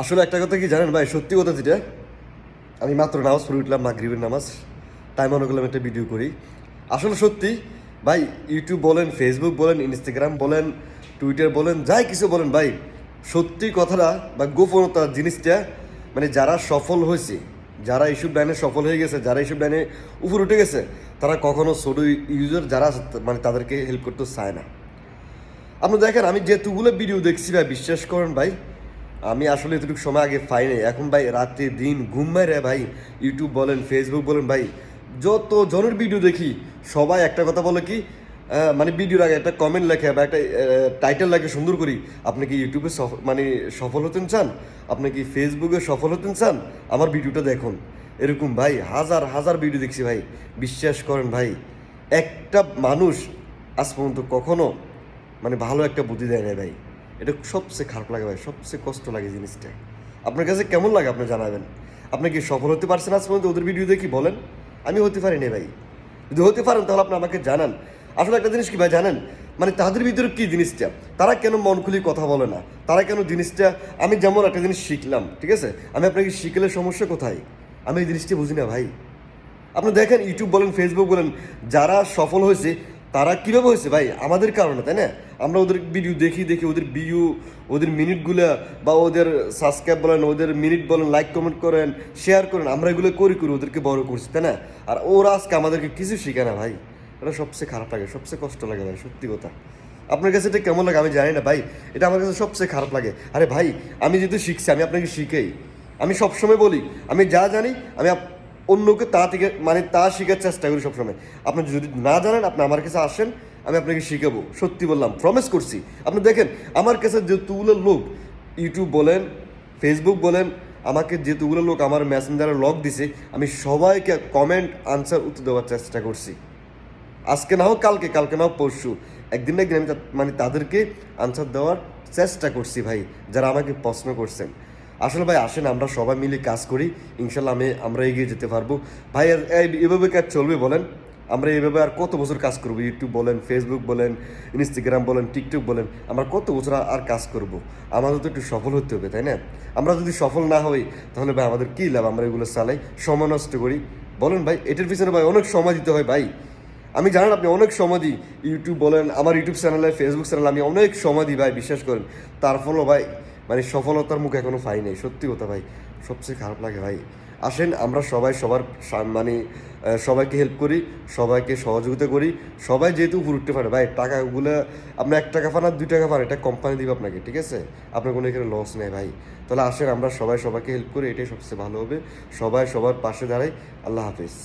আসলে একটা কথা কি জানেন ভাই? সত্যি কথা যেটা, আমি মাত্র নামাজ পড়ে উঠলাম, মাগরিবের নামাজ। তাই মনে করলাম একটা ভিডিও করি। আসলে সত্যি, ভাই ইউটিউব বলেন ফেসবুক বলেন ইনস্টাগ্রাম বলেন টুইটার বলেন, যাই কিছু বলেন ভাই, সত্যি কথাটা বা গোপনতা জিনিসটা মানে যারা সফল হয়েছে, যারা এইসব লাইনে সফল হয়ে গেছে, যারা এইসব লাইনে উপর উঠে গেছে, তারা কখনো ছোটো ইউজার যারা মানে তাদেরকে হেল্প করতে চায় না। আপনি দেখেন, আমি যেতুগুলো ভিডিও দেখছি ভাই, বিশ্বাস করেন ভাই আমি আসলে এতটুকু সময় আগে পাই নাই এখন ভাই রাতে দিন ঘুম রে ভাই ইউটিউব বলেন ফেসবুক বলেন ভাই, যত জনের ভিডিও দেখি, সবাই একটা কথা বলে কি মানে ভিডিওর আগে একটা কমেন্ট লেখে বা একটা টাইটেল লেখে সুন্দর করি, আপনি কি ইউটিউবে মানে সফল হতেন চান? আপনি কি ফেসবুকে সফল হতেন চান? আমার ভিডিওটা দেখুন। এরকম ভাই, হাজার হাজার ভিডিও দেখছি ভাই। বিশ্বাস করেন ভাই, একটা মানুষ আজ পর্যন্ত কখনো মানে ভালো একটা বুদ্ধি দেয় না ভাই। এটা সবচেয়ে খারাপ লাগে ভাই, সবচেয়ে কষ্ট লাগে জিনিসটা। আপনার কাছে কেমন লাগে আপনি জানাবেন? আপনি কি সফল হতে পারছেন আজ পর্যন্ত? ওদের ভিডিও দেখি বলেন। আমি হতে পারি না ভাই। যদি হতে পারেন তাহলে আপনি আমাকে জানান। আসলে একটা জিনিস কি ভাই, জানেন? মানে তাদের ভিতরে কি জিনিসটা? তারা কেন মন খুলি কথা বলে না? তারা কেন জিনিসটা? আমি যেমন একটা জিনিস শিখলাম, ঠিক আছে? আমি আপনাকে শিখলে সমস্যা কোথায়? আমি এই জিনিসটা বুঝি না ভাই। আপনি দেখেন ইউটিউব বলেন ফেসবুক বলেন, যারা সফল হয়েছে তারা কীভাবে হয়েছে? ভাই, আমাদের কারণে, তাই না? আমরা ওদের ভিডিও দেখি দেখি ওদের ভিউ ওদের মিনিটগুলো বা ওদের সাবস্ক্রাইব বলেন, ওদের মিনিট বলেন লাইক কমেন্ট করেন শেয়ার করেন, আমরা এগুলো করি করি, ওদেরকে বড় করছি, তাই না? আর ওরা আজকে আমাদেরকে কিছু শেখায় না, ভাই। এটা সবচেয়ে খারাপ লাগে, সবচেয়ে কষ্ট লাগে, ভাই, সত্যি কথা। আপনার কাছে এটা কেমন লাগে? আমি জানি না, ভাই। এটা আমার কাছে সবচেয়ে খারাপ লাগে। আরে ভাই, আমি যেহেতু শিখছি, আমি আপনাকে শিখেই। আমি সবসময় বলি, আমি যা জানি, আমি অন্যকে তা থেকে মানে তা শেখার চেষ্টা করি সবসময়। আপনি যদি না জানেন, আপনি আমার কাছে আসেন, আমি আপনাকে শিখাবো। সত্যি বললাম প্রমিস করছি। আপনি দেখেন, আমার কাছে যেতুগুলো লোক ইউটিউব বলেন ফেসবুক বলেন, আমাকে যেতুগুলো লোক আমার মেসেঞ্জারে লগ দিছে, আমি সবাইকে কমেন্ট আনসার উত্তর দেওয়ার চেষ্টা করছি। আজকে না হোক কালকে কালকে না হোক পরশু। একদিন না একদিন আমি মানে তাদেরকে আনসার দেওয়ার চেষ্টা করছি ভাই, যারা আমাকে প্রশ্ন করছেন। আসলে ভাই, আসেন, আমরা সবাই মিলে কাজ করি। ইনশাল্লাহ আমি, আমরা এগিয়ে যেতে পারব। ভাই এভাবে কাজ চলবে বলেন? আমরা এইভাবে আর কত বছর কাজ করব? ইউটিউব বলেন ফেসবুক বলেন ইনস্টাগ্রাম বলেন টিকটক বলেন, আমরা কত বছর আর কাজ করব? আমাদের তো একটু সফল হতে হবে, তাই না? আমরা যদি সফল না হই, তাহলে ভাই আমাদের কী লাভ? আমরা এগুলো চালাই, সময় নষ্ট করি। বলেন ভাই, এটার পিছনে ভাই অনেক সময় দিতে হয় ভাই। আমি জানেন আপনি অনেক সময় দিই ইউটিউব বলেন, আমার ইউটিউব চ্যানেলে ফেসবুক চ্যানেলে আমি অনেক সময় দিই ভাই, বিশ্বাস করেন। তার ফলেও ভাই মানে সফলতার মুখ এখনও পাই নাই। সত্যি কথা ভাই, সবচেয়ে খারাপ লাগে ভাই। আসেন, আমরা সবাই সবার মানে সবাইকে হেল্প করি, সবাইকে সহযোগিতা করি। সবাই যেহেতু উপর উঠতে পারে, ভাই, টাকাগুলো, আপনি এক টাকা পান আর দুই টাকা পান, এটা কোম্পানি দিবে আপনাকে, ঠিক আছে? আপনার কোনো এখানে লস নেই ভাই। তাহলে আসেন, আমরা সবাই সবাইকে হেল্প করি, এটাই সবচেয়ে ভালো হবে। সবাই সবার পাশে দাঁড়াই। আল্লাহ হাফিজ।